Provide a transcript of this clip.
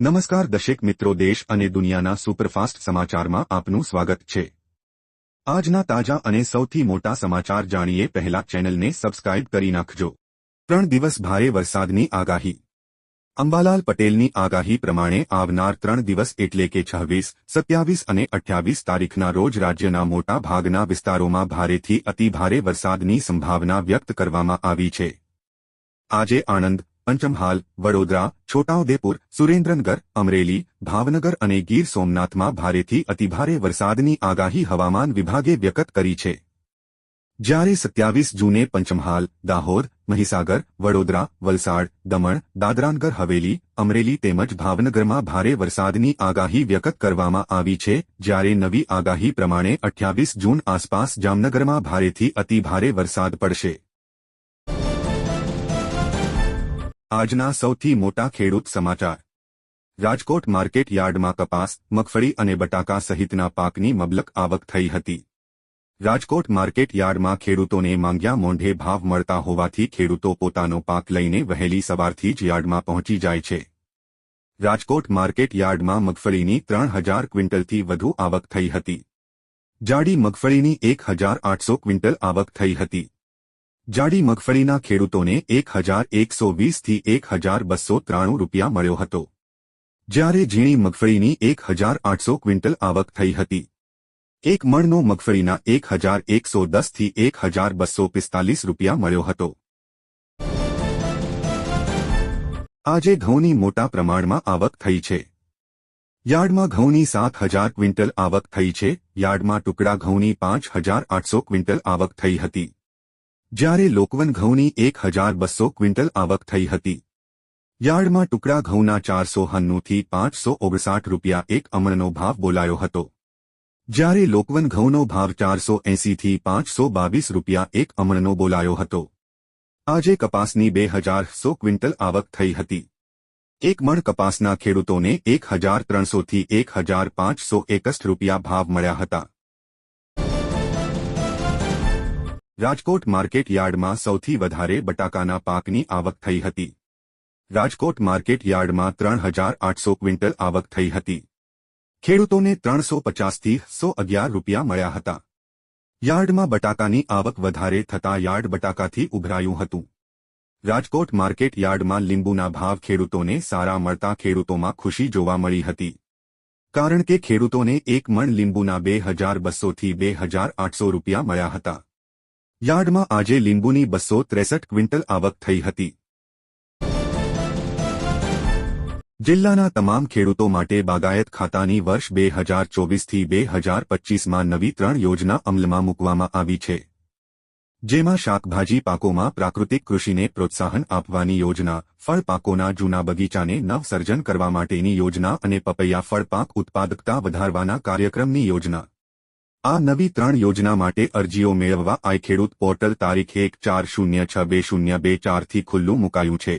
નમસ્કાર દશેક મિત્રો દેશ અને દુનિયાના સુપરફાસ્ટ સમાચારમાં આપનું સ્વાગત છે. આજના તાજા અને સૌથી મોટા સમાચાર જાણીએ પહેલા ચેનલને સબસ્ક્રાઇબ કરી નાખજો. ત્રણ દિવસ ભારે વરસાદની આગાહી. અંબાલાલ પટેલની આગાહી પ્રમાણે આવનાર ત્રણ દિવસ એટલે કે છવ્વીસ, સત્યાવીસ અને અઠ્યાવીસ તારીખના રોજ રાજ્યના મોટા ભાગના વિસ્તારોમાં ભારેથી અતિભારે વરસાદની સંભાવના વ્યક્ત કરવામાં આવી છે. આજે આણંદ, પંચમહાલ, વડોદરા છોટાઉદેપુર, સુરેન્દ્રનગર, અમરેલી, ભાવનગર અને ગીર સોમનાથમાં ભારેથી અતિભારે વરસાદની આગાહી હવામાન વિભાગે વ્યક્ત કરી છે. જ્યારે સત્યાવીસ જૂને પંચમહાલ, દાહોદ, મહીસાગર, વડોદરા, વલસાડ, દમણ, દાદરાનગર, હવેલી, અમરેલી તેમજ ભાવનગરમાં ભારે વરસાદની આગાહી વ્યક્ત કરવામાં આવી છે, જ્યારે નવી આગાહી પ્રમાણે અઠ્યાવીસ જૂન આસપાસ જામનગરમાં ભારેથી અતિભારે વરસાદ પડશે. આજના સૌથી મોટા ખેડૂત સમાચાર. રાજકોટ માર્કેટ યાર્ડમાં કપાસ, મગફળી અને બટાકા સહિતના પાકની મબલક આવક થઈ હતી. રાજકોટ માર્કેટ યાર્ડમાં ખેડૂતોને માંગ્યા મોંઢે ભાવ મળતા હોવાથી ખેડૂતો પોતાનો પાક લઈને વહેલી સવારથી જ યાર્ડમાં પહોંચી જાય છે. રાજકોટ માર્કેટ યાર્ડમાં મગફળીની ત્રણ હજાર ક્વિન્ટલથી વધુ આવક થઈ હતી. જાડી મગફળીની એક હજાર આઠસો ક્વિન્ટલ આવક થઈ હતી. જાડી મગફળીના ખેડૂતોને એક હજાર એકસો વીસથી એક હજાર બસો ત્રાણું રૂપિયા મળ્યો હતો. જ્યારે ઝીણી મગફળીની એક હજાર આઠસો ક્વિન્ટલ આવક થઈ હતી. એક મણનો મગફળીના એક હજાર એકસો દસથી એક હજાર બસો પિસ્તાલીસ રૂપિયા મળ્યો હતો. આજે ઘઉંની મોટા પ્રમાણમાં આવક થઈ છે. યાર્ડમાં ઘઉંની સાત હજાર ક્વિન્ટલ આવક થઈ છે. યાર્ડમાં ટુકડા ઘઉંની પાંચ હજાર આઠસો ક્વિન્ટલ આવક થઈ હતી. જ્યારે લોકવન ઘઉંની એક હજાર બસો ક્વિન્ટલ આવક થઈ હતી. યાર્ડમાં ટુકડા ઘઉંના ચારસો હન્નુથી પાંચસો ઓગણસાઠ રૂપિયા એક અમણનો ભાવ બોલાયો હતો. જ્યારે લોકવન ઘઉંનો ભાવ ચારસો એંસીથી પાંચસો બાવીસ રૂપિયા એક અમણનો બોલાયો હતો. આજે કપાસની બે હજાર સો ક્વિન્ટલ આવક થઈ હતી. એક મણ કપાસના ખેડૂતોને એક હજાર ત્રણસોથી એક હજાર પાંચસો એકસઠ રૂપિયા ભાવ મળ્યા હતા. રાજકોટ માર્કેટ યાર્ડમાં સૌથી વધારે બટાકાના પાકની આવક થઈ હતી. રાજકોટ માર્કેટ યાર્ડમાં ત્રણ હજાર આઠસો ક્વિન્ટલ આવક થઈ હતી. ખેડૂતોને ત્રણસો પચાસથી સો અગિયાર રૂપિયા મળ્યા હતા. યાર્ડમાં બટાકાની આવક વધારે થતાં યાર્ડ બટાકાથી ઉભરાયું હતું. રાજકોટ માર્કેટ યાર્ડમાં લીંબુના ભાવ ખેડૂતોને સારા મળતા ખેડૂતોમાં ખુશી જોવા મળી હતી. કારણ કે ખેડૂતોને એક મણ લીંબુના બે હજાર બસોથી બે હજાર આઠસો રૂપિયા મળ્યા હતા. યાર્ડમાં આજે લીંબુની બસો ત્રેસઠ ક્વિન્ટલ આવક થઈ હતી. જિલ્લાના તમામ ખેડૂતો માટે બાગાયત ખાતાની વર્ષ બે હજાર ચોવીસથી બે હજાર પચ્ચીસમાં નવી ત્રણ યોજના અમલમાં મૂકવામાં આવી છે. જેમાં શાકભાજી પાકોમાં પ્રાકૃતિક કૃષિને પ્રોત્સાહન આપવાની યોજના, ફળ પાકોના જૂના બગીચાને નવસર્જન કરવા માટેની યોજના અને પપૈયા ફળ પાક ઉત્પાદકતા વધારવાના કાર્યક્રમની યોજના. આ નવી ત્રણ યોજના માટે અરજીઓ મેળવવા આઈ ખેડૂત પોર્ટલ તારીખ એક ચાર શૂન્ય છ બે શૂન્ય બે ચારથી ખુલ્લું મુકાયું છે.